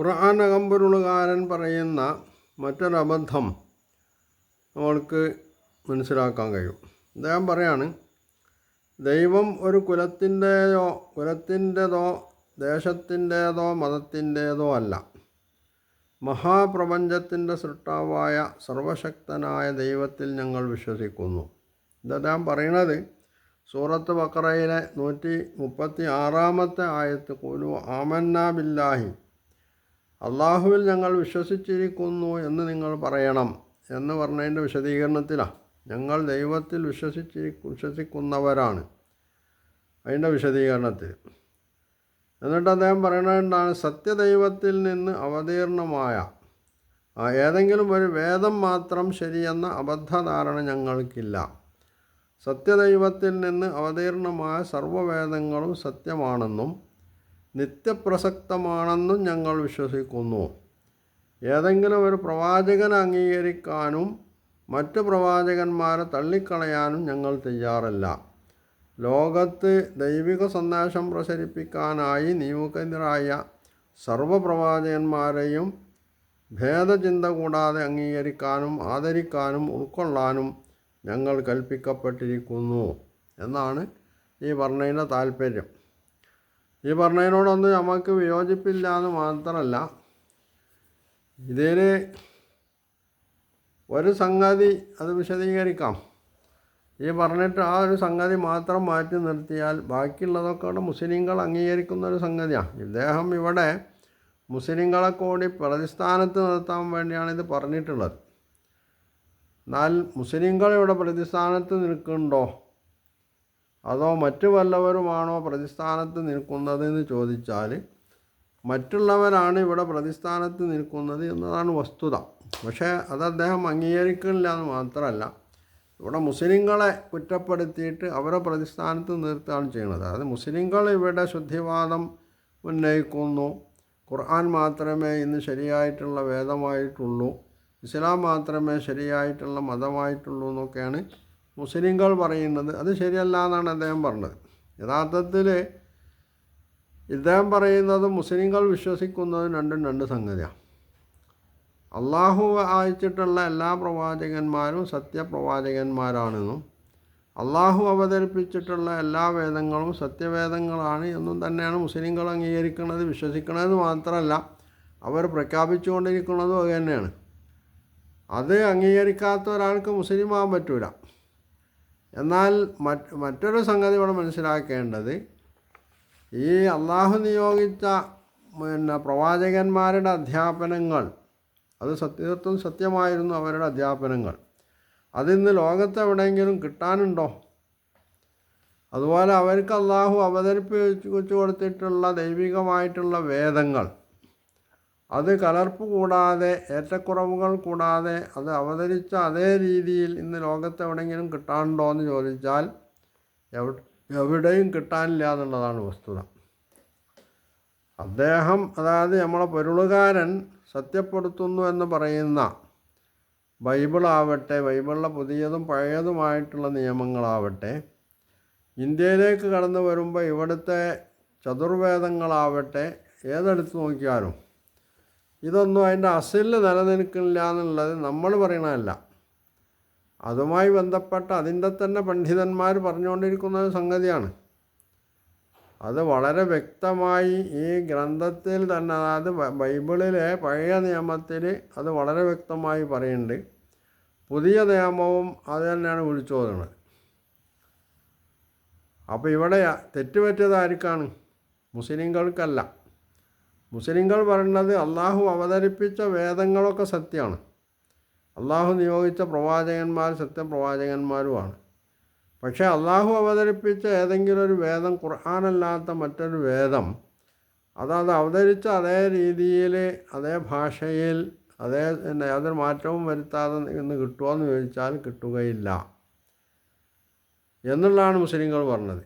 ഖുർആൻ അകമ്പൊരുളുകാരൻ പറയുന്ന മറ്റൊരബദ്ധം നമ്മൾക്ക് മനസ്സിലാക്കാൻ കഴിയും. അദ്ദേഹം പറയാണ് ദൈവം ഒരു കുലത്തിന്റെയോ കുലത്തിന്റെതോ ദേശത്തിന്റേതോ മതത്തിന്റേതോ അല്ല. മഹാപ്രപഞ്ചത്തിന്റെ സൃഷ്ടാവായ സർവശക്തനായ ദൈവത്തിൽ ഞങ്ങൾ വിശ്വസിക്കുന്നു. ഇത് അദ്ദേഹം പറയണത് സൂറത്ത് ബക്കറയിലെ നൂറ്റി മുപ്പത്തി ആറാമത്തെ ആയത്ത് കുലു ആമന്ന ബില്ലാഹി. അള്ളാഹുവിൽ ഞങ്ങൾ വിശ്വസിച്ചിരിക്കുന്നു എന്ന് നിങ്ങൾ പറയണം എന്ന് പറഞ്ഞതിന്റെ വിശദീകരണത്തിലാണ് ഞങ്ങൾ ദൈവത്തിൽ വിശ്വസിച്ചി വിശ്വസിക്കുന്നവരാണ്. അതിന്റെ വിശദീകരണത്തിൽ. എന്നിട്ട് അദ്ദേഹം പറയണതാണ് സത്യദൈവത്തിൽ നിന്ന് അവതീർണമായ ഏതെങ്കിലും ഒരു വേദം മാത്രം ശരിയെന്ന അബദ്ധധാരണ ഞങ്ങൾക്കില്ല. സത്യദൈവത്തിൽ നിന്ന് അവതീർണമായ സർവവേദങ്ങളും സത്യമാണെന്നും നിത്യപ്രസക്തമാണെന്നും ഞങ്ങൾ വിശ്വസിക്കുന്നു. ഏതെങ്കിലും ഒരു പ്രവാചകനെ അംഗീകരിക്കാനും മറ്റ് പ്രവാചകന്മാരെ തള്ളിക്കളയാനും ഞങ്ങൾ തയ്യാറല്ല. ലോകത്ത് ദൈവിക സന്ദേശം പ്രസരിപ്പിക്കാനായി നിയോഗിതരായ സർവപ്രവാചകന്മാരെയും ഭേദചിന്ത കൂടാതെ അംഗീകരിക്കാനും ആദരിക്കാനും ഉൾക്കൊള്ളാനും ഞങ്ങൾ കൽപ്പിക്കപ്പെട്ടിരിക്കുന്നു എന്നാണ് ഈ വർണയിലെ താല്പര്യം ഈ പറഞ്ഞതിനോടൊന്നും നമുക്ക് വിയോജിപ്പില്ല എന്ന് മാത്രമല്ല ഇതിന് ഒരു സംഗതി അത് വിശദീകരിക്കാം. ഈ പറഞ്ഞിട്ട് ആ ഒരു സംഗതി മാത്രം മാറ്റി നിർത്തിയാൽ ബാക്കിയുള്ളതൊക്കെ മുസ്ലിങ്ങൾ അംഗീകരിക്കുന്ന ഒരു സംഗതിയാണ്. ഇദ്ദേഹം ഇവിടെ മുസ്ലിങ്ങളെ കൂടി പ്രതിസ്ഥാനത്ത് നിർത്താൻ വേണ്ടിയാണ് ഇത് പറഞ്ഞിട്ടുള്ളത്. എന്നാൽ മുസ്ലിങ്ങൾ ഇവിടെ പ്രതിസ്ഥാനത്ത് നിൽക്കുന്നുണ്ടോ? അതോ മറ്റു വല്ലവരുമാണോ പ്രതിസ്ഥാനത്ത് നിൽക്കുന്നത് എന്ന് ചോദിച്ചാൽ മറ്റുള്ളവരാണ് ഇവിടെ പ്രതിസ്ഥാനത്ത് നിൽക്കുന്നത് എന്നതാണ് വസ്തുത. പക്ഷേ അത് അദ്ദേഹം അംഗീകരിക്കുന്നില്ല എന്ന് മാത്രമല്ല ഇവിടെ മുസ്ലിങ്ങളെ കുറ്റപ്പെടുത്തിയിട്ട് അവരെ പ്രതിസ്ഥാനത്ത് നിർത്തുകയാണ് ചെയ്യുന്നത്. അതായത് മുസ്ലിങ്ങൾ ഇവിടെ ശുദ്ധിവാദം ഉന്നയിക്കുന്നു. ഖുർആൻ മാത്രമേ ഇന്ന് ശരിയായിട്ടുള്ള വേദമായിട്ടുള്ളൂ. ഇസ്ലാം മാത്രമേ ശരിയായിട്ടുള്ള മതമായിട്ടുള്ളൂ എന്നൊക്കെയാണ് മുസ്ലിങ്ങൾ പറയുന്നത് അത് ശരിയല്ല എന്നാണ് അദ്ദേഹം പറഞ്ഞത്. യഥാർത്ഥത്തിൽ ഇദ്ദേഹം പറയുന്നത് മുസ്ലിങ്ങൾ വിശ്വസിക്കുന്നത് രണ്ടും രണ്ട് സംഗതിയാണ്. അള്ളാഹു അയച്ചിട്ടുള്ള എല്ലാ പ്രവാചകന്മാരും സത്യപ്രവാചകന്മാരാണെന്നും അള്ളാഹു അവതരിപ്പിച്ചിട്ടുള്ള എല്ലാ വേദങ്ങളും സത്യവേദങ്ങളാണ് എന്നും തന്നെയാണ് മുസ്ലിങ്ങൾ അംഗീകരിക്കുന്നത് വിശ്വസിക്കുന്നത് മാത്രമല്ല അവർ പ്രഖ്യാപിച്ചുകൊണ്ടിരിക്കുന്നതും അത് തന്നെയാണ്. അത് അംഗീകരിക്കാത്ത ഒരാൾക്ക് മുസ്ലിം ആകാൻ പറ്റൂല. എന്നാൽ മറ്റ് മറ്റൊരു സംഗതി ഇവിടെ മനസ്സിലാക്കേണ്ടത് ഈ അള്ളാഹു നിയോഗിച്ച പിന്നെ പ്രവാചകന്മാരുടെ അധ്യാപനങ്ങൾ അത് സത്യത്വം സത്യമായിരുന്നു അവരുടെ അധ്യാപനങ്ങൾ. അതിന്ന് ലോകത്തെവിടെയെങ്കിലും കിട്ടാനുണ്ടോ? അതുപോലെ അവർക്ക് അള്ളാഹു അവതരിപ്പിച്ചു കൊടുത്തിട്ടുള്ള ദൈവികമായിട്ടുള്ള വേദങ്ങൾ അത് കലർപ്പ് കൂടാതെ ഏറ്റക്കുറവുകൾ കൂടാതെ അത് അവതരിച്ച അതേ രീതിയിൽ ഇന്ന് ലോകത്ത് എവിടെയെങ്കിലും കിട്ടാനുണ്ടോ എന്ന് ചോദിച്ചാൽ എവിടെ എവിടെയും കിട്ടാനില്ല എന്നുള്ളതാണ് വസ്തുത. അദ്ദേഹം അതായത് നമ്മളെ പൊരുളുകാരൻ സത്യപ്പെടുത്തുന്നു എന്ന് പറയുന്ന ബൈബിളാവട്ടെ ബൈബിളിലെ പുതിയതും പഴയതുമായിട്ടുള്ള നിയമങ്ങളാവട്ടെ ഇന്ത്യയിലേക്ക് കടന്നു വരുമ്പോൾ ഇവിടുത്തെ ചതുർവേദങ്ങളാവട്ടെ ഏതെടുത്ത് നോക്കിയാലും ഇതൊന്നും അതിന്റെ അസലിൽ നിലനിൽക്കില്ല എന്നുള്ളത് നമ്മൾ പറയണതല്ല. അതുമായി ബന്ധപ്പെട്ട അതിന്റെ തന്നെ പണ്ഡിതന്മാർ പറഞ്ഞുകൊണ്ടിരിക്കുന്ന സംഗതിയാണ്. അത് വളരെ വ്യക്തമായി ഈ ഗ്രന്ഥത്തിൽ തന്നെ അതായത് ബൈബിളിലെ പഴയ നിയമത്തിൽ അത് വളരെ വ്യക്തമായി പറയുന്നുണ്ട്. പുതിയ നിയമവും അത് തന്നെയാണ് വിളിച്ചു പോകുന്നത് അപ്പോൾ ഇവിടെ തെറ്റുപറ്റിയത് ആർക്കാണ് മുസ്ലിങ്ങൾക്കല്ല. മുസ്ലിങ്ങൾ പറയുന്നത് അള്ളാഹു അവതരിപ്പിച്ച വേദങ്ങളൊക്കെ സത്യമാണ്. അള്ളാഹു നിയോഗിച്ച പ്രവാചകന്മാർ സത്യപ്രവാചകന്മാരുമാണ് പക്ഷേ അള്ളാഹു അവതരിപ്പിച്ച ഏതെങ്കിലും ഒരു വേദം ഖുർആാനല്ലാത്ത മറ്റൊരു വേദം അതത് അവതരിച്ച അതേ രീതിയിൽ അതേ ഭാഷയിൽ അതേ പിന്നെ യാതൊരു മാറ്റവും വരുത്താതെ ഇന്ന് കിട്ടുമോ എന്ന് ചോദിച്ചാൽ കിട്ടുകയില്ല എന്നുള്ളതാണ് മുസ്ലിങ്ങൾ പറഞ്ഞത്.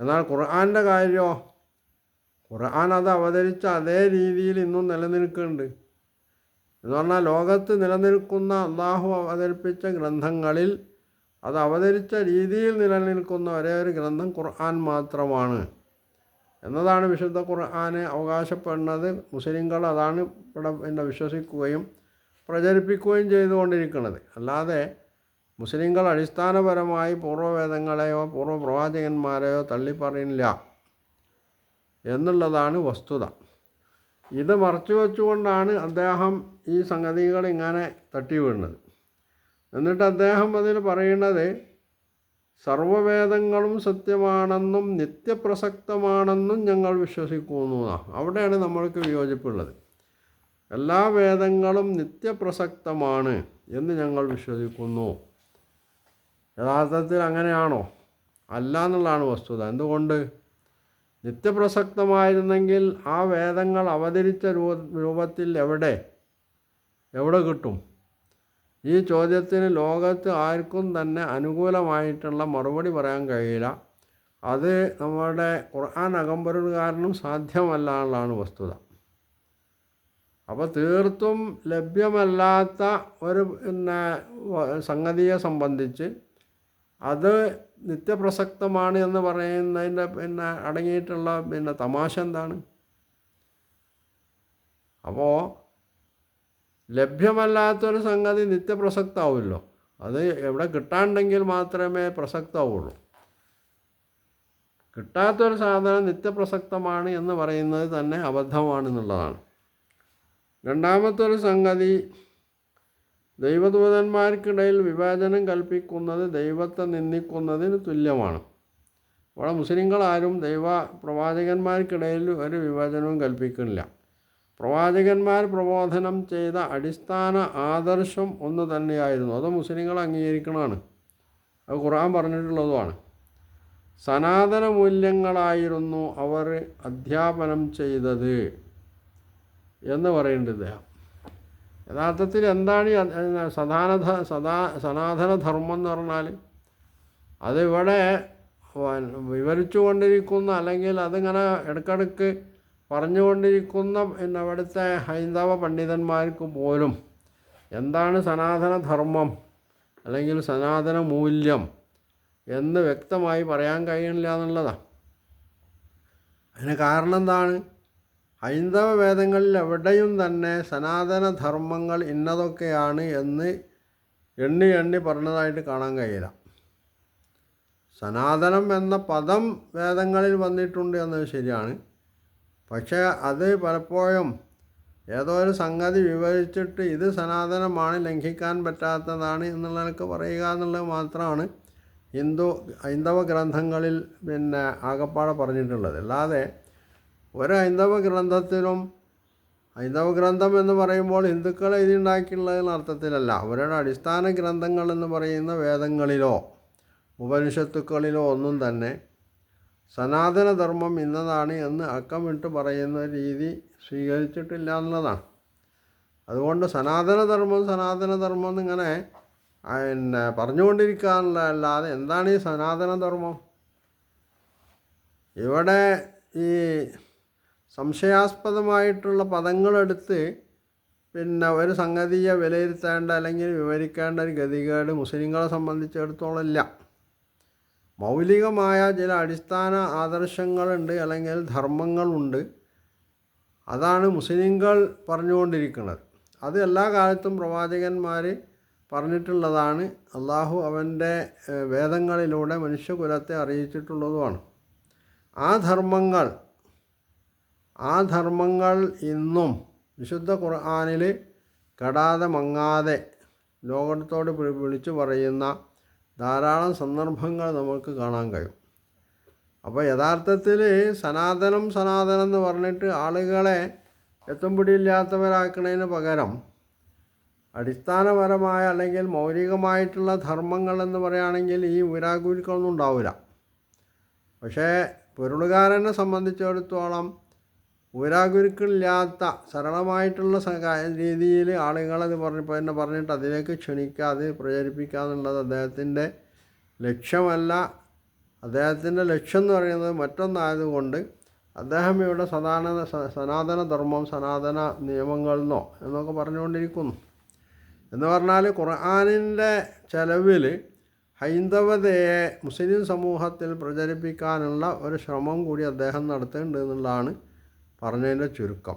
എന്നാൽ ഖുർആാന്റെ കാര്യമോ ഖുർആൻ അത് അവതരിച്ച അതേ രീതിയിൽ ഇന്നും നിലനിൽക്കുന്നുണ്ട്. എന്ന് പറഞ്ഞാൽ ലോകത്ത് നിലനിൽക്കുന്ന അള്ളാഹു അവതരിപ്പിച്ച ഗ്രന്ഥങ്ങളിൽ അത് അവതരിച്ച രീതിയിൽ നിലനിൽക്കുന്ന ഒരേ ഒരു ഗ്രന്ഥം ഖുർആൻ മാത്രമാണ്. എന്നതാണ് വിശുദ്ധ ഖുർആനെ അവകാശപ്പെടുന്നത്. മുസ്ലിങ്ങൾ അതാണ് ഇവിടെ പിന്നെ വിശ്വസിക്കുകയും പ്രചരിപ്പിക്കുകയും ചെയ്തുകൊണ്ടിരിക്കുന്നത്. അല്ലാതെ മുസ്ലിങ്ങൾ അടിസ്ഥാനപരമായി പൂർവവേദങ്ങളെയോ പൂർവ പ്രവാചകന്മാരെയോ തള്ളിപ്പറയില്ല എന്നുള്ളതാണ് വസ്തുത. ഇത് മറച്ചു വെച്ചുകൊണ്ടാണ് അദ്ദേഹം ഈ സംഗതികൾ ഇങ്ങനെ തട്ടി വീണത് എന്നിട്ട് അദ്ദേഹം അതിൽ പറയുന്നത് സർവവേദങ്ങളും സത്യമാണെന്നും നിത്യപ്രസക്തമാണെന്നും ഞങ്ങൾ വിശ്വസിക്കുന്നു അവിടെയാണ് നമ്മൾക്ക് വിയോജിപ്പുള്ളത്. എല്ലാ വേദങ്ങളും നിത്യപ്രസക്തമാണ് എന്ന് ഞങ്ങൾ വിശ്വസിക്കുന്നു. യഥാർത്ഥത്തിൽ അങ്ങനെയാണോ? അല്ല എന്നുള്ളതാണ് വസ്തുത. എന്തുകൊണ്ട്? നിത്യപ്രസക്തമായിരുന്നെങ്കിൽ ആ വേദങ്ങൾ അവതരിച്ച രൂപ രൂപത്തിൽ എവിടെ? എവിടെ കിട്ടും? ഈ ചോദ്യത്തിന് ലോകത്ത് ആർക്കും തന്നെ അനുകൂലമായിട്ടുള്ള മറുപടി പറയാൻ കഴിയില്ല. അത് നമ്മുടെ ഖുർആൻ അകമ്പരുകാരനും സാധ്യമല്ല എന്നുള്ളതാണ് വസ്തുത. അപ്പോൾ തീർത്തും ലഭ്യമല്ലാത്ത ഒരു പിന്നെ സംഗതിയെ സംബന്ധിച്ച് അത് നിത്യപ്രസക്തമാണ് എന്ന് പറയുന്നതിന്റെ പിന്നെ അടങ്ങിയിട്ടുള്ള പിന്നെ തമാശ എന്താണ്? അപ്പോൾ ലഭ്യമല്ലാത്തൊരു സംഗതി നിത്യപ്രസക്തമാവുമല്ലോ അത് എവിടെ കിട്ടാണ്ടെങ്കിൽ മാത്രമേ പ്രസക്തമാവുള്ളൂ കിട്ടാത്തൊരു സാധനം നിത്യപ്രസക്തമാണ് എന്ന് പറയുന്നത് തന്നെ അബദ്ധമാണെന്നുള്ളതാണ്. രണ്ടാമത്തൊരു സംഗതി ദൈവദൂതന്മാർക്കിടയിൽ വിവേചനം കൽപ്പിക്കുന്നത് ദൈവത്തെ നിന്ദിക്കുന്നതിന് തുല്യമാണ്. ഇവിടെ മുസ്ലിങ്ങളാരും ദൈവ പ്രവാചകന്മാർക്കിടയിൽ ഒരു വിവേചനവും കൽപ്പിക്കുന്നില്ല. പ്രവാചകന്മാർ പ്രബോധനം ചെയ്ത അടിസ്ഥാന ആദർശം ഒന്ന് തന്നെയായിരുന്നു. അത് മുസ്ലിങ്ങൾ അംഗീകരിക്കണമാണ് അത് ഖുർആൻ പറഞ്ഞിട്ടുള്ളതുമാണ്. സനാതന മൂല്യങ്ങളായിരുന്നു അവർ അധ്യാപനം ചെയ്തത് എന്ന് പറയുന്നുണ്ട് ഇദ്ദേഹം. യഥാർത്ഥത്തിൽ എന്താണ് ഈ സദാനധ സദാ സനാതനധർമ്മം എന്ന് പറഞ്ഞാൽ അതിവിടെ വിവരിച്ചു കൊണ്ടിരിക്കുന്ന അല്ലെങ്കിൽ അതിങ്ങനെ ഇടയ്ക്കിടയ്ക്ക് പറഞ്ഞുകൊണ്ടിരിക്കുന്ന പിന്നെ അവിടുത്തെ ഹൈന്ദവ പണ്ഡിതന്മാർക്ക് പോലും എന്താണ് സനാതനധർമ്മം അല്ലെങ്കിൽ സനാതന മൂല്യം എന്ന് വ്യക്തമായി പറയാൻ കഴിയണില്ല എന്നുള്ളതാണ് അതിന് കാരണം എന്താണ്? ഹൈന്ദവ വേദങ്ങളിൽ എവിടെയും തന്നെ സനാതനധർമ്മങ്ങൾ ഇന്നതൊക്കെയാണ് എന്ന് എണ്ണി എണ്ണി പറഞ്ഞതായിട്ട് കാണാൻ കഴിയില്ല. സനാതനം എന്ന പദം വേദങ്ങളിൽ വന്നിട്ടുണ്ട് എന്നത് ശരിയാണ്. പക്ഷേ അത് പലപ്പോഴും ഏതോ ഒരു സംഗതി വിവരിച്ചിട്ട് ഇത് സനാതനമാണ് ലംഘിക്കാൻ പറ്റാത്തതാണ് എന്നുള്ളതൊക്കെ പറയുക എന്നുള്ളത് മാത്രമാണ് ഹിന്ദു ഹൈന്ദവ ഗ്രന്ഥങ്ങളിൽ പിന്നെ ആകപ്പാടെ പറഞ്ഞിട്ടുള്ളത്. അല്ലാതെ ഒരു ഹൈന്ദവ ഗ്രന്ഥത്തിലും ഹൈന്ദവ ഗ്രന്ഥം എന്ന് പറയുമ്പോൾ ഹിന്ദുക്കൾ എഴുതിയുണ്ടാക്കിയുള്ളതെന്ന അർത്ഥത്തിലല്ല. അവരുടെ അടിസ്ഥാന ഗ്രന്ഥങ്ങൾ എന്ന് പറയുന്ന വേദങ്ങളിലോ ഉപനിഷത്തുക്കളിലോ ഒന്നും തന്നെ സനാതനധർമ്മം ഇന്നതാണ് എന്ന് അക്കമിട്ട് പറയുന്ന രീതി സ്വീകരിച്ചിട്ടില്ല എന്നുള്ളതാണ്. അതുകൊണ്ട് സനാതനധർമ്മം സനാതനധർമ്മം എന്നിങ്ങനെ പിന്നെ പറഞ്ഞുകൊണ്ടിരിക്കാനുള്ള അല്ലാതെ എന്താണ് ഈ സനാതനധർമ്മം? ഇവിടെ ഈ സംശയാസ്പദമായിട്ടുള്ള പദങ്ങളെടുത്ത് പിന്നെ ഒരു സംഗതിയെ വിലയിരുത്തേണ്ട അല്ലെങ്കിൽ വിവരിക്കേണ്ട ഒരു ഗതികേട് മുസ്ലിങ്ങളെ സംബന്ധിച്ചിടത്തോളം ഇല്ല. മൗലികമായ ചില അടിസ്ഥാന ആദർശങ്ങളുണ്ട് അല്ലെങ്കിൽ ധർമ്മങ്ങളുണ്ട്. അതാണ് മുസ്ലിങ്ങൾ പറഞ്ഞുകൊണ്ടിരിക്കുന്നത്. അത് എല്ലാ കാലത്തും പ്രവാചകന്മാർ പറഞ്ഞിട്ടുള്ളതാണ്. അള്ളാഹു അവന്റെ വേദങ്ങളിലൂടെ മനുഷ്യകുലത്തെ അറിയിച്ചിട്ടുള്ളതുമാണ്. ആ ധർമ്മങ്ങൾ ആ ധർമ്മങ്ങൾ ഇന്നും വിശുദ്ധ ഖുർആാനിൽ കെടാതെ മങ്ങാതെ ലോകത്തോട് വിളിച്ചു പറയുന്ന ധാരാളം സന്ദർഭങ്ങൾ നമുക്ക് കാണാൻ കഴിയും. അപ്പോൾ യഥാർത്ഥത്തിൽ സനാതനം സനാതനം എന്ന് പറഞ്ഞിട്ട് ആളുകളെ എത്തും പിടിയില്ലാത്തവരാക്കുന്നതിന് പകരം അടിസ്ഥാനപരമായ അല്ലെങ്കിൽ മൗലികമായിട്ടുള്ള ധർമ്മങ്ങൾ എന്ന് പറയുകയാണെങ്കിൽ ഈ ഉരാഗുരുക്കളൊന്നും ഉണ്ടാവില്ല. പക്ഷേ പൊരുളുകാരനെ സംബന്ധിച്ചിടത്തോളം ഊരാഗുരുക്കളില്ലാത്ത സരളമായിട്ടുള്ള രീതിയിൽ ആളുകളത് പറഞ്ഞപ്പോൾ തന്നെ പറഞ്ഞിട്ട് അതിലേക്ക് ക്ഷണിക്കാതെ പ്രചരിപ്പിക്കുക എന്നുള്ളത് അദ്ദേഹത്തിന്റെ ലക്ഷ്യമല്ല. അദ്ദേഹത്തിന്റെ ലക്ഷ്യം എന്ന് പറയുന്നത് മറ്റൊന്നായതുകൊണ്ട് അദ്ദേഹം ഇവിടെ സദാന സനാതന ധർമ്മം സനാതന നിയമങ്ങളെന്നോ എന്നൊക്കെ പറഞ്ഞുകൊണ്ടിരിക്കുന്നു. എന്ന് പറഞ്ഞാൽ ഖുർആാനിന്റെ ചെലവിൽ ഹൈന്ദവതയെ മുസ്ലിം സമൂഹത്തിൽ പ്രചരിപ്പിക്കാനുള്ള ഒരു ശ്രമം കൂടി അദ്ദേഹം നടത്തേണ്ടതെന്നുള്ളതാണ് എന്നുള്ളതാണ് പറഞ്ഞതിന്റെ ചുരുക്കം.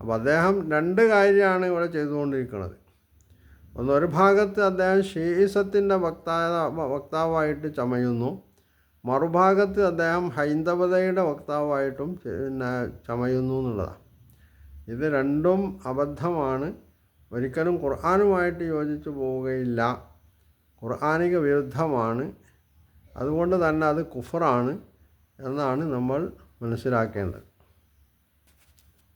അപ്പോൾ അദ്ദേഹം രണ്ട് കാര്യമാണ് ഇവിടെ ചെയ്തുകൊണ്ടിരിക്കുന്നത്. ഒന്ന് ഒരു ഭാഗത്ത് അദ്ദേഹം ഷീസത്തിന്റെ വക്താവ് വക്താവായിട്ട് ചമയുന്നു. മറുഭാഗത്ത് അദ്ദേഹം ഹൈന്ദവതയുടെ വക്താവായിട്ടും പിന്നെ ചമയുന്നു എന്നുള്ളതാണ്. ഇത് രണ്ടും അബദ്ധമാണ്. ഒരിക്കലും ഖുർആാനുമായിട്ട് യോജിച്ചു പോവുകയില്ല. ഖുർആാനിക വിരുദ്ധമാണ്. അതുകൊണ്ട് തന്നെ അത് കുഫറാണ് എന്നാണ് നമ്മൾ മനസ്സിലാക്കേണ്ടത്.